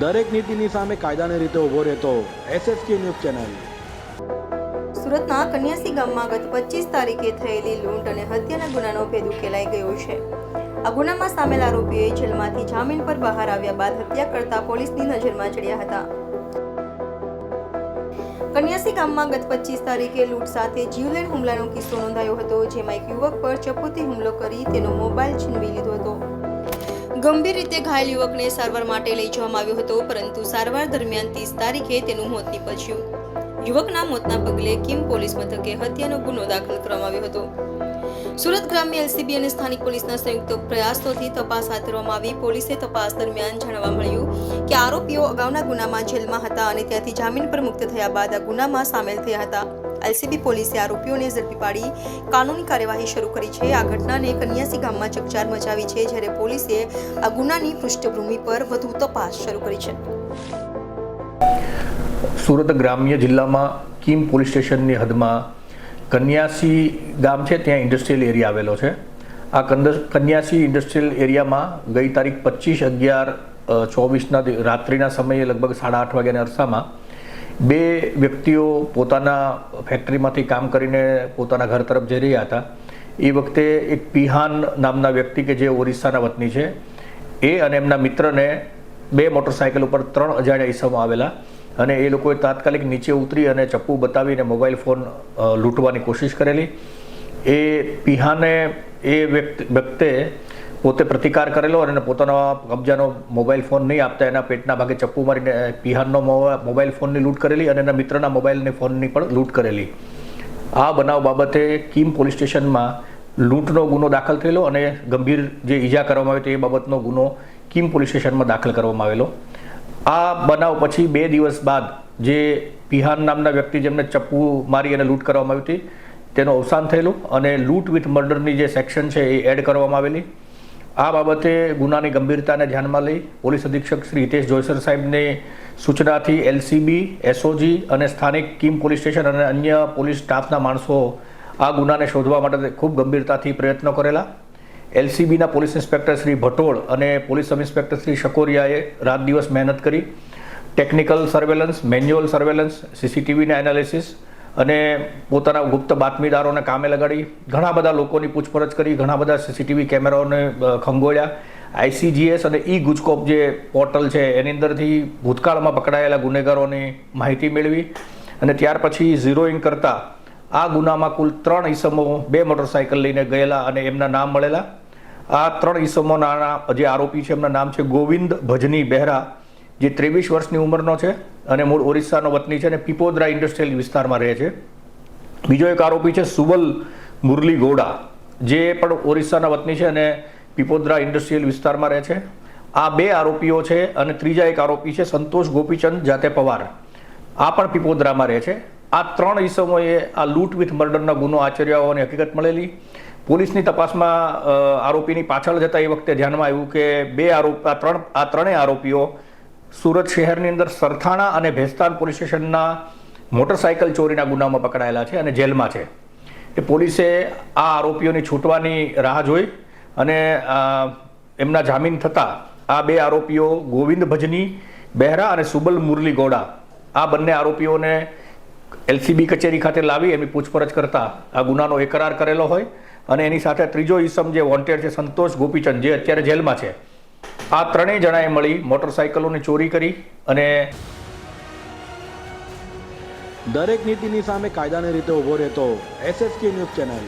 દરેક નીતિની સામે કાયદાની રીતે ઊભો રહેતો એસએસકે ન્યૂઝ ચેનલ. સુરતના કન્યાસી ગામમાં ગત પચીસ તારીખે થયેલી લૂંટ અને હત્યાના ગુનાનો ભેદ ઉકેલાઈ ગયો છે. આ ગુનામાં સામેલ આરોપીઓએ જેલમાંથી જામીન પર બહાર આવ્યા બાદ હત્યા કરતા પોલીસની નજરમાં ચડ્યા હતા. કન્યાસી ગામમાં ગત પચીસ તારીખે લૂંટ સાથે જીવલેણ હુમલાનો કિસ્સો નોંધાયો હતો, જેમાં એક યુવક પર ચપ્પુથી હુમલો કરી તેનો મોબાઈલ છીનવી લીધો હતો. ગંભીર રીતે ઘાયલ યુવકને સારવાર માટે લઈ જવામાં આવ્યો હતો, પરંતુ સારવાર દરમિયાન ત્રીસ તારીખે તેનું મોત નીપજ્યું. યુવકના મોતના પગલે કિમ પોલીસ મથકે હત્યાનો ગુનો દાખલ કરવામાં આવ્યો હતો. સુરત ગ્રામ્ય એલસીબી અને સ્થાનિક પોલીસના સંયુક્ત પ્રયાસોથી તપાસ હાથ ધરવામાં આવી. પોલીસે તપાસ દરમિયાન જાણવા મળ્યું કે આરોપીઓ અગાઉના ગુનામાં જેલમાં હતા અને ત્યાંથી જામીન પર મુક્ત થયા બાદ આ ગુનામાં સામેલ થયા હતા. એલસીબી પોલીસે આરોપીઓને ઝડપી પાડી કાનૂની કાર્યવાહી શરૂ કરી છે. આ ઘટનાને કન્યાસી ગામમાં ચકચાર મચાવી છે, જ્યારે પોલીસે આ ગુનાની પૃષ્ઠભૂમિ પર વધુ તપાસ શરૂ કરી છે. સુરત ગ્રામ્ય જિલ્લામાં કીમ પોલીસ સ્ટેશનની હદમાં કન્યાસી ગામ છે, ત્યાં ઇન્ડસ્ટ્રીયલ એરિયા આવેલો છે. આ કન્યાસી ઇન્ડસ્ટ્રીયલ એરિયામાં ગઈ તારીખ પચીસ અગિયાર ચોવીસના રાત્રિના સમયે લગભગ સાડા આઠ વાગ્યાના અરસામાં બે વ્યક્તિઓ પોતાના ફેક્ટરીમાંથી કામ કરીને પોતાના ઘર તરફ જઈ રહ્યા હતા. એ વખતે એક પિહાન નામના વ્યક્તિ કે જે ઓરિસ્સાના વતની છે, એ અને એમના મિત્રને બે મોટરસાયકલ ઉપર ત્રણ અજાણ્યા ઈસમો આવેલા અને એ લોકોએ તાત્કાલિક નીચે ઉતરી અને ચપ્પુ બતાવીને મોબાઈલ ફોન લૂંટવાની કોશિશ કરેલી. એ પિહાને એ વ્યક્તે પોતે પ્રતિકાર કરેલો અને પોતાનો કબજાનો મોબાઈલ ફોન નહીં આપતા, એના પેટના ભાગે ચપ્પુ મારીને બિહારનો મોબાઈલ ફોનની લૂંટ કરેલી અને એના મિત્રના મોબાઈલની ફોનની પણ લૂંટ કરેલી. આ બનાવ બાબતે કીમ પોલીસ સ્ટેશનમાં લૂંટનો ગુનો દાખલ થયેલો અને ગંભીર જે ઈજા કરવામાં આવી એ બાબતનો ગુનો કીમ પોલીસ સ્ટેશનમાં દાખલ કરવામાં આવેલો. આ બનાવ પછી બે દિવસ બાદ જે પિહાન નામના વ્યક્તિ જેમને ચપ્પુ મારી અને લૂંટ કરવામાં આવી હતી, તેનું અવસાન થયેલું અને લૂંટ વિથ મર્ડરની જે સેક્શન છે એ એડ કરવામાં આવેલી. આ બાબતે ગુનાની ગંભીરતાને ધ્યાનમાં લઈ પોલીસ અધિક્ષક શ્રી હિતેશ જોયસર સાહેબને સૂચનાથી એલસીબી, એસઓજી અને સ્થાનિક કીમ પોલીસ સ્ટેશન અને અન્ય પોલીસ સ્ટાફના માણસો આ ગુનાને શોધવા માટે ખૂબ ગંભીરતાથી પ્રયત્નો કરેલા. એલસીબીના પોલીસ ઇન્સ્પેક્ટર શ્રી ભટોળ અને પોલીસ સબ ઇન્સ્પેક્ટર શ્રી શકોરિયાએ રાત દિવસ મહેનત કરી. ટેકનિકલ સર્વેલન્સ, મેન્યુઅલ સર્વેલન્સ, સીસીટીવીના એનાલિસિસ અને પોતાના ગુપ્ત બાતમીદારોને કામે લગાડી, ઘણા બધા લોકોની પૂછપરછ કરી, ઘણા બધા સીસીટીવી કેમેરાઓને ખંગોળ્યા. આઈસીજીએસ અને ઈ ગુજકોપ જે પોર્ટલ છે, એની અંદરથી ભૂતકાળમાં પકડાયેલા ગુનેગારોની માહિતી મેળવી અને ત્યાર પછી ઝીરોઈંગ કરતા આ ગુનામાં કુલ ત્રણ ઈસમો બે મોટરસાયકલ લઈને ગયેલા અને એમના નામ મળેલા. આ ત્રણ ઈસમોના જે આરોપી છે, એમના નામ છે ગોવિંદ ભજની બહેરા, જે ત્રેવીસ વર્ષની ઉંમરનો છે. અને મૂળ ઓરિસ્સાનો વતની છે અને પીપોદરા ઇન્ડસ્ટ્રીયલ વિસ્તારમાં રહે છે. બીજો એક આરોપી છે સુબલ મુરલી ગોડા, જે પણ ઓરિસ્સાના વતની છે અને પીપોદરા ઇન્ડસ્ટ્રીયલ વિસ્તારમાં રહે છે. આ બે આરોપીઓ છે અને ત્રીજા એક આરોપી છે સંતોષ ગોપીચંદ, જાતે પવાર. આ પણ પીપોદરામાં રહે છે. આ ત્રણ ઈસમોએ આ લૂંટ વિથ મર્ડરનો ગુનો આચર્યા હોવાની હકીકત મળેલી. પોલીસની તપાસમાં આરોપીની પાછળ જતા એ વખતે ધ્યાનમાં આવ્યું કે બે આરોપ, આ ત્રણ, આ ત્રણેય આરોપીઓ સુરત શહેરની અંદર સરથાણા અને ભેસ્તાન પોલીસ સ્ટેશનના મોટરસાયકલ ચોરીના ગુનામાં પકડાયેલા છે અને જેલમાં છે. એ પોલીસે આ આરોપીઓની છૂટવાની રાહ જોઈ અને એમના જામીન થતાં આ બે આરોપીઓ ગોવિંદ ભજની, બહેરા અને સુબલ મુરલી ગોડા આ બંને આરોપીઓને એલસીબી કચેરી ખાતે લાવી એમની પૂછપરછ કરતા આ ગુનાનો એકરાર કરેલો હોય અને એની સાથે ત્રીજો ઈસમ જે વોન્ટેડ છે સંતોષ ગોપીચંદ જે અત્યારે જેલમાં છે. આ ત્રણેય જણાએ મળી મોટરસાયકલોની ચોરી કરી અને દરેક નીતિની સામે કાયદાની રીતે ઊભો રહેતો એસએસકે ન્યૂઝ ચેનલ.